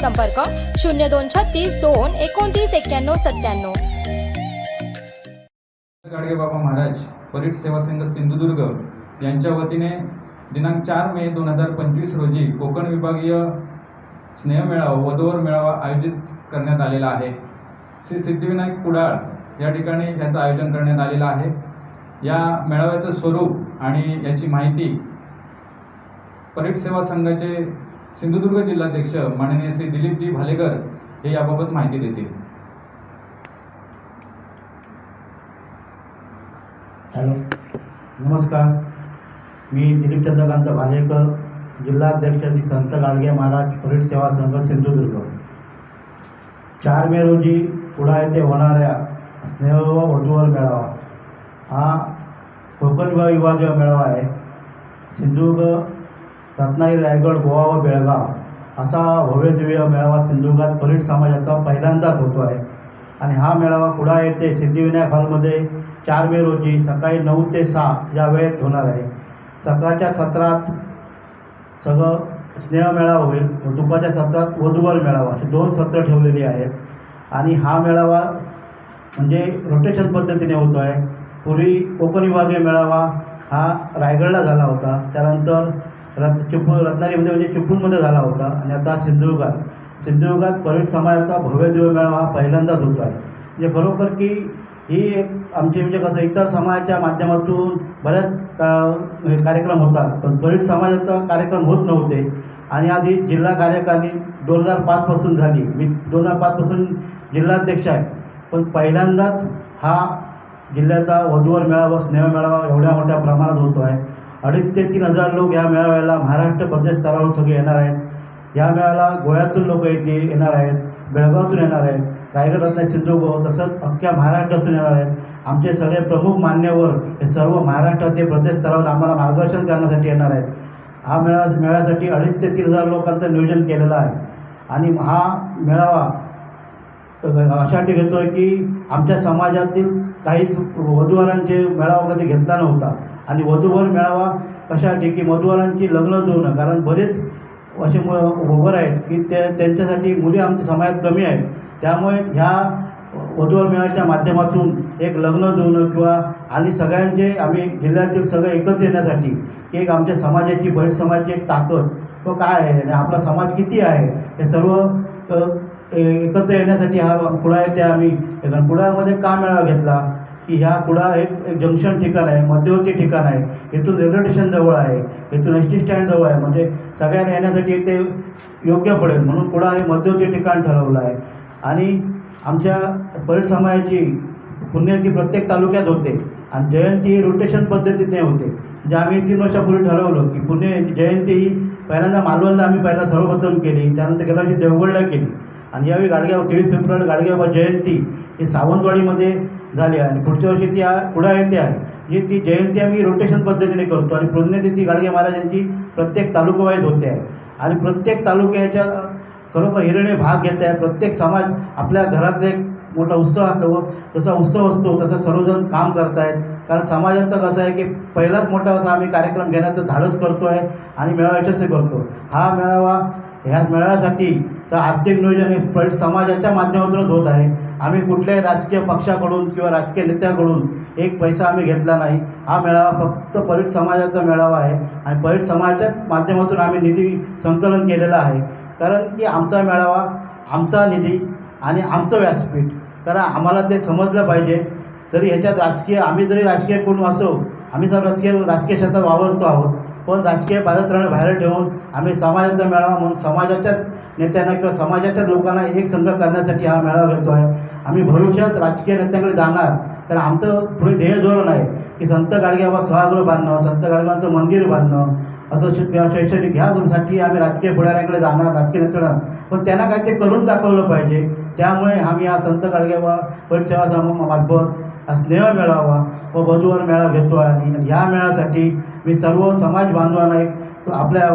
संपर्क शून्य दोन छत्तीस दोन एकोणतीस एक्क्याण्णव सत्त्याण्णव. गाडगे बाबा महाराज परीट सेवा संघ सिंधुदुर्ग यांच्या वतीने दिनांक चार मे दोन हजार पंचवीस रोजी कोकण विभागीय स्नेहमेळावा वधूवर मेळावा आयोजित करण्यात आलेला आहे. श्री सिद्धिविनायक कुडाळ या ठिकाणी याचं आयोजन करण्यात आलेलं आहे. या मेळाव्याचं स्वरूप आणि याची माहिती परीट सेवा संघाचे सिंधुदुर्ग जिल्हाध्यक्ष माननीय श्री दिलीपजी भालेकर हे याबाबत माहिती देतील. हॅलो. नमस्कार. मी दिलीप चंद्रकांत भालेकर जिल्हाध्यक्ष श्री संत गाडगे महाराज परीट सेवा संघ सिंधुदुर्ग. चार मे रोजी कुडा येथे होणाऱ्या स्नेह वधूवर मेळावा. हा कोकण विभाग विभागीय मेळावा आहे. सिंधुदुर्ग रत्नागिरी रायगड गोवा व बेळगाव असा भव्य दिव्य मेळावा सिंधुदुर्गात परीट समाजाचा पहिल्यांदाच होतो आहे. आणि हा मेळावा कुडा येथे सिद्धिविनायक हॉलमध्ये चार मे रोजी सकाळी नऊ ते सहा या वेळेत होणार आहे. सकाळच्या सत्रात सगळं स्नेह मेळावा होईल व दुपारच्या सत्रात वधूवर मेळावा अशी दोन सत्रं ठेवलेली आहेत. आणि हा मेळावा म्हणजे रोटेशन पद्धतीने होतो आहे पूर्वी कोकण विभागीय मेळावा हा रायगडला झाला होता. त्यानंतर रत्न चिपळूण रत्नागिरीमध्ये म्हणजे चिपळूणमध्ये झाला होता. आणि आता सिंधुदुर्गात. सिंधुदुर्गात परीट समाजाचा भव्य दिव्य मेळावा हा पहिल्यांदाच होतो आहे. म्हणजे बरोबर की ही एक आमची म्हणजे कसं इतर समाजाच्या माध्यमातून बऱ्याच हे कार्यक्रम होतात. पण परीट समाजाचा कार्यक्रम होत नव्हते. आणि आज ही जिल्हा कार्यकारिणी दोन हजार पाचपासून झाली. मी दोन हजार पाचपासून जिल्हाध्यक्ष आहे. पण पहिल्यांदाच हा जिल्ह्याचा वधूवर मेळावा स्नेह मेळावा एवढ्या मोठ्या प्रमाणात होतो आहे अडीच ते तीन हजार लोक या मेळाव्याला महाराष्ट्र प्रदेश स्तरावर सगळे येणार आहेत. या मेळाव्याला गोव्यातून लोक येते येणार आहेत. बेळगावातून येणार आहेत. रायगड रत्नागिरी सिंधुदुर्ग तसंच अख्ख्या महाराष्ट्रातून येणार आहेत. आमचे सगळे प्रमुख मान्यवर हे सर्व महाराष्ट्राचे प्रदेश स्तरावर आम्हाला मार्गदर्शन करण्यासाठी येणार आहेत. हा मेळा मेळ्यासाठी अडीच ते तीन हजार लोकांचं नियोजन केलेलं आहे. आणि हा मेळावा अशासाठी घेतो आहे की आमच्या समाजातील काहीच वधूवरांचे मेळावा कधी घेतला नव्हता. आणि वधूवर मेळावा कशासाठी की वधूवरांची लग्न जुळणं कारण बरेच असे मु उभर आहेत की ते त्यांच्यासाठी मुली आमच्या समाजात कमी आहेत. त्यामुळे ह्या वधूवर मेळाच्या माध्यमातून एक लग्न जुळणं किंवा आणि सगळ्यांचे आम्ही जिल्ह्यातील सगळं एकत्र येण्यासाठी की एक आमच्या समाजाची बैठ समाजाची एक ताकद तो काय आहे आणि आपला समाज किती आहे हे सर्व एकत्र येण्यासाठी हा कुळा आहे त्या आम्ही येतात का मेळावा घेतला? की ह्या कुडा एक एक जंक्शन ठिकाण आहे मध्यवर्ती ठिकाण आहे. इथून रेल्वे स्टेशन जवळ आहे. इथून एस टी स्टँड जवळ आहे. म्हणजे सगळ्यांना येण्यासाठी ते योग्य पडेल. म्हणून कुडा हे मध्यवर्ती ठिकाण ठरवलं आहे. आणि आमच्या परीट समाजाची पुण्यती प्रत्येक तालुक्यात होते. आणि जयंती ही रोटेशन पद्धतीने होते. म्हणजे आम्ही तीन वर्षापूर्वी ठरवलं की पुणे जयंती ही पहिल्यांदा मालवणला आम्ही पहिला सर्वप्रथम केली. त्यानंतर गेल्या वर्षी देवगडला केली. आणि यावेळी गाडगाव तेवीस फेब्रुवारी गाडगेबाबा जयंती ही सावंतवाडीमध्ये झाली आहे. आणि पुढच्या वर्षी ती आ- आहे येते आहे. जी ती जयंती आम्ही रोटेशन पद्धतीने करतो. आणि पुण्यतिथी गाडगे महाराजांची प्रत्येक तालुकावाईज होते. आहे आणि प्रत्येक तालुक्याच्या खरोखर हिरणे भाग घेत आहे. प्रत्येक समाज आपल्या घरातला एक मोठा उत्सव असतो. जसा उत्सव असतो तसं सर्वजण काम करतायत. कारण समाजाचं कसं आहे की पहिलाच मोठा असा आम्ही कार्यक्रम घेण्याचं धाडस करतो आहे आणि मेळावा यशस्वी करतो. हा मेळावा ह्या मेळाव्यासाठी तर आर्थिक नियोजन हे समाजाच्या माध्यमातूनच होत आहे. आम्ही कुठल्याही राजकीय पक्षाकडून किंवा राजकीय नेत्याकडून एक पैसा आम्ही घेतला नाही. हा मेळावा फक्त परीट समाजाचा मेळावा आहे आणि परीट समाजाच्याच माध्यमातून आम्ही निधी संकलन केलेलं आहे. कारण की आमचा मेळावा आमचा निधी आणि आमचं व्यासपीठ. कारण आम्हाला ते समजलं पाहिजे. तरी ह्याच्यात राजकीय आम्ही जरी राजकीय कोण असो आम्ही सर्व राजकीय राजकीय क्षेत्रात वावरतो आहोत. पण राजकीय पादत्राणे बाहेर ठेवून आम्ही समाजाचा मेळावा म्हणून समाजाच्याच नेत्यांना किंवा समाजाच्याच लोकांना एक संघ करण्यासाठी हा मेळावा घेतो आहे. आम्ही भविष्यात राजकीय नेत्यांकडे जाणार तर आमचं पुढे ध्येय धोरण आहे की संत गाडगेबाबा सभागृह बांधणं संत गाडगेबाबांचं मंदिर बांधणं असं शैक्षणिक ह्या शैक्षणिक ह्यासाठी आम्ही राजकीय पुढाऱ्यांकडे जाणार राजकीय नेत्यांना पण त्यांना काय ते करून दाखवलं पाहिजे. त्यामुळे आम्ही हा संत गाडगे परिसेवा मार्फत हा स्नेह मेळावा व वधूवर मेळा घेतो आहे आणि ह्या मेळासाठी मी सर्व समाज बांधवांना एक आपल्या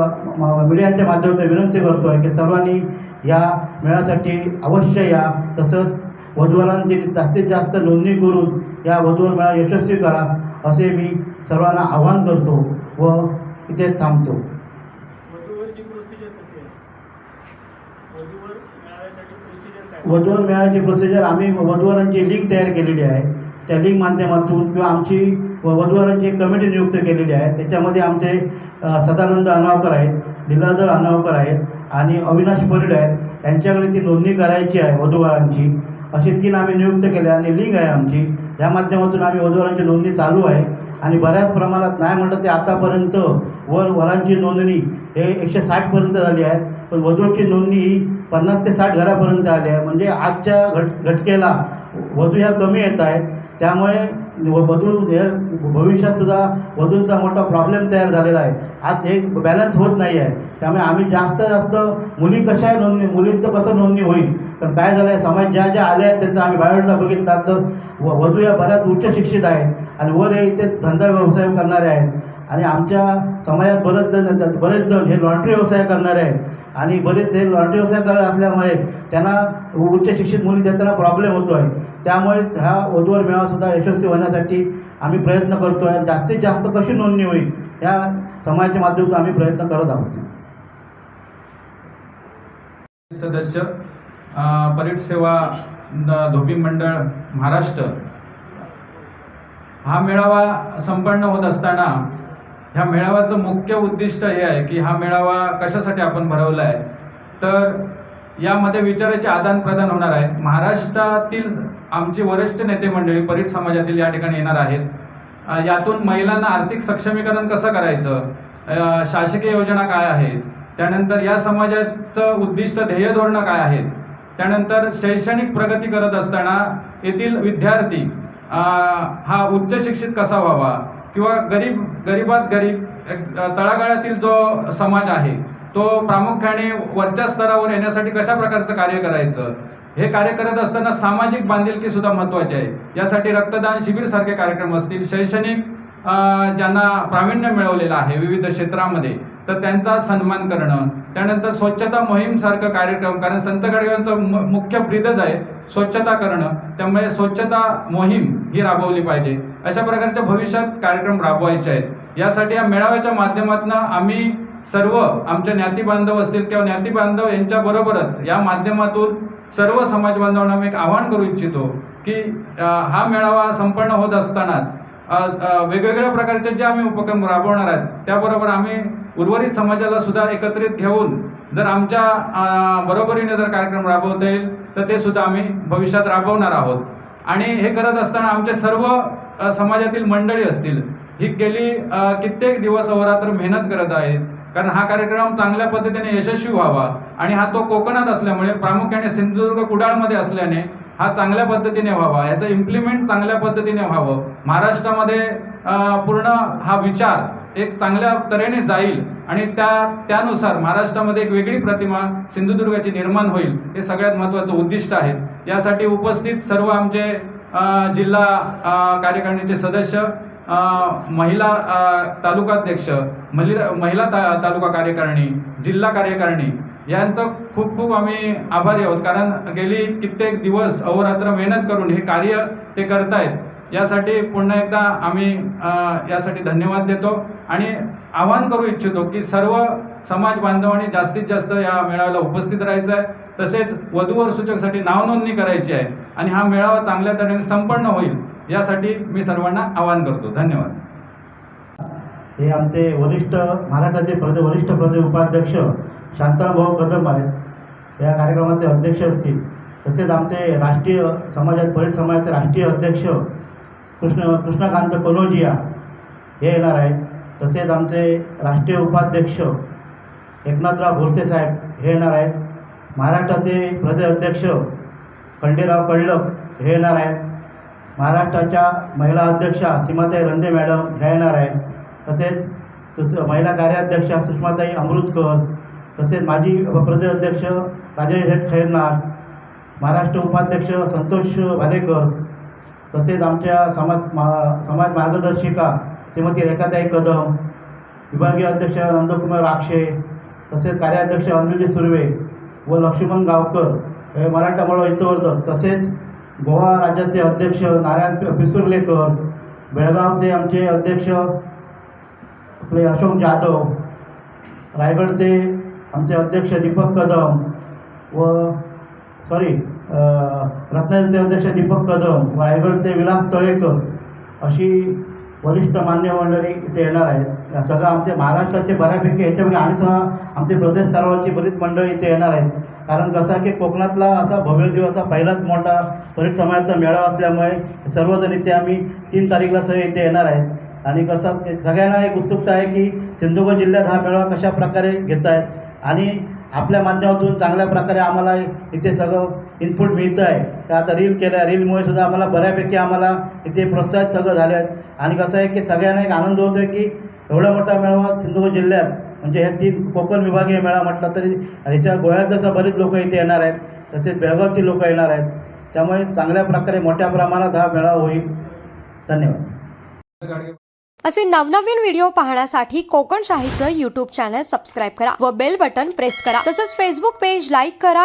मीडियाच्या माध्यमातून विनंती करतो आहे की सर्वांनी या मेळ्यासाठी अवश्य या तसंच वधूवरांची जास्तीत जास्त नोंदणी करून या वधूवर मेळा यशस्वी करा असे मी सर्वांना आवाहन करतो व इथेच थांबतो. वधूवर मेळाची प्रोसिजर आम्ही वधूवरांची लिंक तयार केलेली आहे. त्या लिंक माध्यमातून किंवा आमची व- वधूवरांची एक कमिटी नियुक्त केलेली आहे. त्याच्यामध्ये आमचे सदानंद अनावकर आहेत लीलाधर अनावकर आहेत आणि अविनाश परिड आहेत. यांच्याकडे ती नोंदणी करायची आहे वधूवरांची. अशी तीन आम्ही नियुक्त केले आणि लिंग आहे आमची. या माध्यमातून आम्ही वधूवरांची नोंदणी चालू आहे. आणि बऱ्याच प्रमाणात नाही म्हटलं ते आतापर्यंत वर वरांची नोंदणी हे एकशे साठपर्यंत झाली आहे. पण वधूची नोंदणी ही पन्नास ते साठ घरापर्यंत आली आहे. म्हणजे आजच्या घट घटकेला वधू ह्या कमी येत आहेत. त्यामुळे व- वधू हे भविष्यातसुद्धा वधूंचा मोठा प्रॉब्लेम तयार झालेला आहे. आज हे बॅलन्स होत नाही आहे. त्यामुळे आम्ही जास्त जास्त मुली कशा नोंदणी मुलींचं कसं नोंदणी होईल? तर काय झालं आहे समाज ज्या ज्या आल्या आहेत त्यांचा आम्ही बायोडला बघितला. तर व वधू या बऱ्याच उच्च शिक्षित आहेत. आणि वर हे इथे धंदा व्यवसाय करणारे आहेत. आणि आमच्या समाजात बरेच जण येतात. बरेच जण हे लॉटरी व्यवसाय करणारे आहेत. आणि बरेच हे लॉटरी व्यवसाय करत असल्यामुळे त्यांना उच्च शिक्षित मुली देताना प्रॉब्लेम होतो आहे त्यामुळे हा वधूवर मेळासुद्धा यशस्वी होण्यासाठी आम्ही प्रयत्न करतो आहे जास्तीत जास्त कशी नोंदणी होईल या समाजाच्या माध्यमातून आम्ही प्रयत्न करत आहोत. सदस्य अ, परीट सेवा धोबी मंडळ महाराष्ट्र. हा मेळावा संपन्न होत असताना ह्या मेळाव्याचं मुख्य उद्दिष्ट हे आहे की हा मेळावा कशासाठी आपण भरवला आहे तर यामध्ये विचाराचे आदान प्रदान होणार आहे. महाराष्ट्रातील आमची वरिष्ठ नेते मंडळी परीट समाजातील या ठिकाणी येणार आहेत. यातून महिलांना आर्थिक सक्षमीकरण कसं करायचं? शासकीय योजना काय आहेत? त्यानंतर या समाजाचं उद्दिष्ट ध्येय धोरणं काय आहेत? त्यानंतर शैक्षणिक प्रगती करत असताना येथील विद्यार्थी हा उच्च शिक्षित कसा व्हावा? किंवा गरीब गरीबात गरीब तळागाळातील जो समाज आहे तो प्रामुख्याने वरच्या स्तरावर येण्यासाठी कशा प्रकारचं कार्य करायचं? हे कार्य करत असताना सामाजिक बांधिलकी सुद्धा महत्वाची आहे. यासाठी रक्तदान शिबिर सारखे कार्यक्रम असतील. शैक्षणिक ज्यांना प्रावीण्य मिळवलेलं आहे विविध क्षेत्रामध्ये तर त्यांचा सन्मान करणं त्यानंतर स्वच्छता मोहीम सारखं कार्यक्रम कारण संत गाडग्यांचं मु- मुख्य ब्रीदच आहे स्वच्छता करणं. त्यामुळे स्वच्छता मोहीम ही राबवली पाहिजे. अशा प्रकारच्या भविष्यात कार्यक्रम राबवायचे आहेत. यासाठी या मेळाव्याच्या माध्यमातून आम्ही सर्व आमच्या ज्ञातीबांधव असतील किंवा ज्ञातीबांधव यांच्याबरोबरच यांच्या बरोबरच या माध्यमातून सर्व समाज बांधवांना मी एक आवाहन करू इच्छितो की हा मेळावा संपन्न होत असतानाच वेगवेगळ्या प्रकारचे जे आम्ही उपक्रम राबवणार आहेत त्याबरोबर आम्ही उर्वरित समाजाला सुद्धा एकत्रित घेऊन जर आमच्या बरोबरीने जर कार्यक्रम राबवता येईल तर ते सुद्धा आम्ही भविष्यात राबवणार आहोत. आणि हे करत असताना आमचे सर्व समाजातील मंडळी असतील ही गेली कित्येक दिवस अहोरात्र मेहनत करत आहेत कारण हा कार्यक्रम चांगल्या पद्धतीने यशस्वी व्हावा. आणि हा तो कोकणात असल्यामुळे प्रामुख्याने सिंधुदुर्ग कुडाळमध्ये असल्याने हा चांगल्या पद्धतीने व्हावा. याचं इम्प्लिमेंट चांगल्या पद्धतीने व्हावं. महाराष्ट्रामध्ये पूर्ण हा विचार एक चांगल्या तऱ्हेने जाईल आणि त्या त्यानुसार महाराष्ट्रामध्ये एक वेगळी प्रतिमा सिंधुदुर्गाची निर्माण होईल हे सगळ्यात महत्त्वाचं उद्दिष्ट आहे. यासाठी उपस्थित सर्व आमचे जिल्हा कार्यकारिणीचे सदस्य महिला तालुकाध्यक्ष महिला महिला ता तालुका कार्यकारिणी जिल्हा कार्यकारिणी यांचं खूप खूप आम्ही आभारी आहोत. कारण गेली कित्येक दिवस अहोरात्र मेहनत करून हे कार्य ते करतायत. यासाठी पुन्हा एकदा आम्ही यासाठी धन्यवाद देतो आणि आवाहन करू इच्छितो की सर्व समाज बांधवांनी जास्तीत जास्त या मेळाव्याला उपस्थित राहायचं आहे. तसेच वधूवर सूचकसाठी नावनोंदणी करायची आहे आणि हा मेळावा चांगल्या तऱ्हेने संपन्न होईल. यासाठी मी सर्वांना आवाहन करतो. धन्यवाद. हे आमचे वरिष्ठ महाराष्ट्राचे प्रदेश वरिष्ठ प्रदे उपाध्यक्ष शांताराम भाऊ कदम आहेत. या कार्यक्रमाचे अध्यक्ष असतील. तसेच आमचे राष्ट्रीय समाजात परीट समाजाचे राष्ट्रीय अध्यक्ष कृष्ण कृष्णकांत कनोजिया हे येणार आहेत. तसेच आमचे राष्ट्रीय उपाध्यक्ष एकनाथराव बोरसे साहेब हे येणार आहेत. महाराष्ट्राचे प्रदेश अध्यक्ष खंडेराव कळलक हे येणार आहेत. महाराष्ट्राच्या महिला अध्यक्षा सीमाताई रंदे मॅडम ह्या येणार आहेत. तसेच तसं महिला कार्याध्यक्षा सुषमाताई अमृतकर तसेच माजी प्रदेशाध्यक्ष राजेश खैरनार महाराष्ट्र उपाध्यक्ष संतोष भालेकर तसेच आमच्या समाज मा समाज मार्गदर्शिका श्रीमती रेखाताई कदम विभागीय अध्यक्ष नंदकुमार राक्षे तसेच कार्याध्यक्ष अंजुली सुर्वे व लक्ष्मण गावकर हे मराठा मळ हितवर्धक तसेच गोवा राज्याचे अध्यक्ष नारायण पिसुर्लेकर बेळगावचे आमचे अध्यक्ष आपले अशोक जाधव रायगडचे आमचे अध्यक्ष दीपक कदम व सॉरी रत्नागिरीचे अध्यक्ष दीपक कदम रायगडचे विलास तळेकर अशी वरिष्ठ मान्य मंडळी इथे येणार आहेत. सगळं आमचे महाराष्ट्राचे बऱ्यापैकी याच्यापैकी आणि सहा आमचे प्रदेश स्तरावरची बरीच मंडळी इथे येणार आहेत. कारण कसं आहे की कोकणातला असा भव्य दिवसा पहिलाच मोठा परीट समाजाचा मेळावा असल्यामुळे सर्वजण इथे आम्ही तीन तारीखला सगळे इथे येणार आहेत. आणि कसं सगळ्यांना एक उत्सुकता आहे की सिंधुदुर्ग जिल्ह्यात हा मेळावा कशा प्रकारे घेत आहेत आणि आपल्या माध्यमातून चांगल्या प्रकारे आम्हाला इथे सगळं इनपुट मिळतं आहे तर आता रील केलं आहे रीलमुळे सुद्धा आम्हाला बऱ्यापैकी आम्हाला इथे प्रोत्साहित सगळं झाले आहेत. आणि कसं आहे की सगळ्यांना एक आनंद होतो आहे की एवढा मोठा मेळावा सिंधुदुर्ग जिल्ह्यात म्हणजे ह्या तीन कोकण विभागीय मेळा म्हटलं तरी ह्याच्या गोव्यात जसं बरीच लोक इथे येणार आहेत तसेच बेळगावची लोक येणार आहेत. त्यामुळे चांगल्या प्रकारे मोठ्या प्रमाणात हा मेळावा होईल. धन्यवाद. असे नवनवीन व्हिडिओ पाहण्यासाठी कोकण शाहीचं युट्यूब चॅनल सबस्क्राईब करा व बेल बटन प्रेस करा. तसंच फेसबुक पेज लाईक करा.